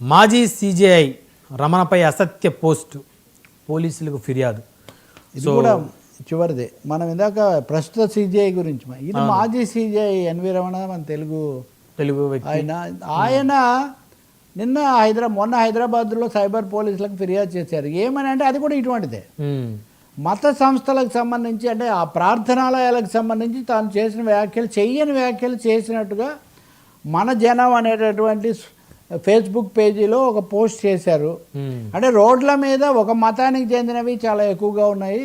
మాజీ సీజేఐ రమణపై అసత్య పోస్టు పోలీసులకు ఫిర్యాదు. ఇది కూడా చివరిదే. మనం ఇందాక ప్రస్తుత సిజిఐ గురించి ఇది మాజీ సిజిఐ ఎన్వి రమణ మన తెలుగు తెలుగు ఆయన. ఆయన నిన్న హైదరాబాద్ మొన్న హైదరాబాద్లో సైబర్ పోలీసులకు ఫిర్యాదు చేశారు. ఏమని అంటే అది కూడా ఇటువంటిదే. మత సంస్థలకు సంబంధించి అంటే ఆ ప్రార్థనాలయాలకు సంబంధించి తాను చేసిన వ్యాఖ్యలు చెయ్యని వ్యాఖ్యలు చేసినట్టుగా మన జనం అనేటటువంటి ఫేస్బుక్ పేజీలో ఒక పోస్ట్ చేశారు. ఉమ్, అంటే రోడ్ల మీద ఒక మతానికి చెందినవి చాలా ఎక్కువగా ఉన్నాయి.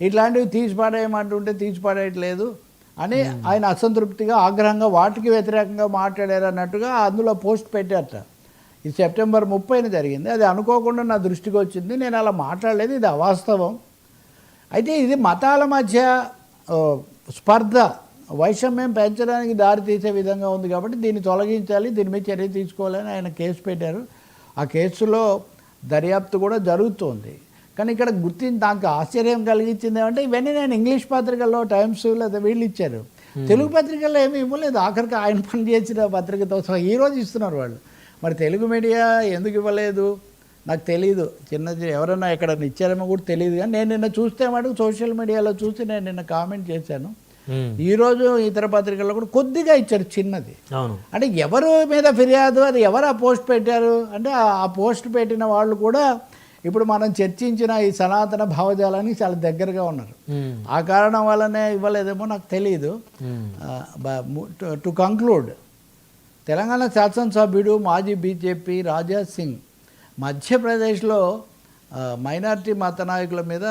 ఇట్లాంటివి తీసిపడేయమంటుంటే తీసిపడేయట్లేదు అని ఆయన అసంతృప్తిగా ఆగ్రహంగా వాటికి వ్యతిరేకంగా మాట్లాడారు అన్నట్టుగా అందులో పోస్ట్ పెట్టారట. ఇది సెప్టెంబర్ ముప్పైన జరిగింది. అది అనుకోకుండా నా దృష్టికి వచ్చింది. నేను అలా మాట్లాడలేదు. ఇది అవాస్తవం. అయితే ఇది మతాల మధ్య స్పర్ధ. వైషమ్యం పెంచడానికి దారి తీసే విధంగా ఉంది కాబట్టి దీన్ని తొలగించాలి దీని మీద చర్య తీసుకోవాలని ఆయన కేసు పెట్టారు. ఆ కేసులో దర్యాప్తు కూడా జరుగుతోంది. కానీ ఇక్కడ గుర్తించి నాకు ఆశ్చర్యం కలిగించింది ఏమంటే ఇవన్నీ నేను ఇంగ్లీష్ పత్రికల్లో టైమ్స్ లేదా వీళ్ళు ఇచ్చారు. తెలుగు పత్రికల్లో ఏమీ ఇవ్వలేదు. ఆఖరికి ఆయన పని చేసిన పత్రికతో సహా ఈ రోజు ఇస్తున్నారు వాళ్ళు. మరి తెలుగు మీడియా ఎందుకు ఇవ్వలేదు? నాకు తెలియదు చిన్న ఎవరైనా ఎక్కడ ఇచ్చారేమో కూడా తెలియదు కానీ నేను నిన్న చూస్తే మటుకు సోషల్ మీడియాలో చూసి నేను నిన్న కామెంట్ చేశాను. ఈరోజు ఇతర పత్రికల్లో కూడా కొద్దిగా ఇచ్చారు చిన్నది. అవును. అంటే ఎవరు మీద ఫిర్యాదు అది ఎవరు ఆ పోస్ట్ పెట్టారు? అంటే ఆ- పోస్ట్ పెట్టిన వాళ్ళు కూడా ఇప్పుడు మనం చర్చించిన ఈ సనాతన భావజాలానికి చాలా దగ్గరగా ఉన్నారు. ఉమ్, ఆ కారణం వల్లనే ఇవ్వలేదేమో నాకు తెలియదు ఉమ్, టు కంక్లూడ్ తెలంగాణ శాసనసభ్యుడు మాజీ బీజేపీ రాజా సింగ్. మధ్యప్రదేశ్లో మైనారిటీ మత నాయకుల మీద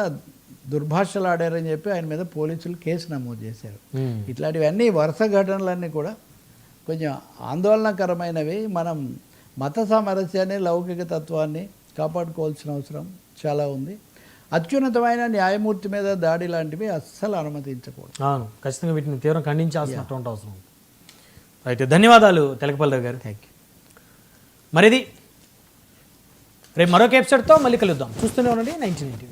దుర్భాషలు ఆడారని చెప్పి ఆయన మీద పోలీసులు కేసు నమోదు చేశారు. ఇట్లాంటివన్నీ వరుస ఘటనలన్నీ కూడా కొంచెం ఆందోళనకరమైనవి. మనం మత సామరస్యాన్ని లౌకిక తత్వాన్ని కాపాడుకోవాల్సిన అవసరం చాలా ఉంది. అత్యున్నతమైన న్యాయమూర్తి మీద దాడి లాంటివి అస్సలు అనుమతించకూడదు. అవును. ఖచ్చితంగా వీటిని తీవ్రం ఖండించాల్సినటువంటి అవసరం రైట్ ధన్యవాదాలు తెలకపల్లి గారు. థ్యాంక్ యూ మరిది రేపు మరొక ఎపిసోడ్తో మళ్ళీ కలుద్దాం. చూస్తూనే ఉండండి నైన్టీన్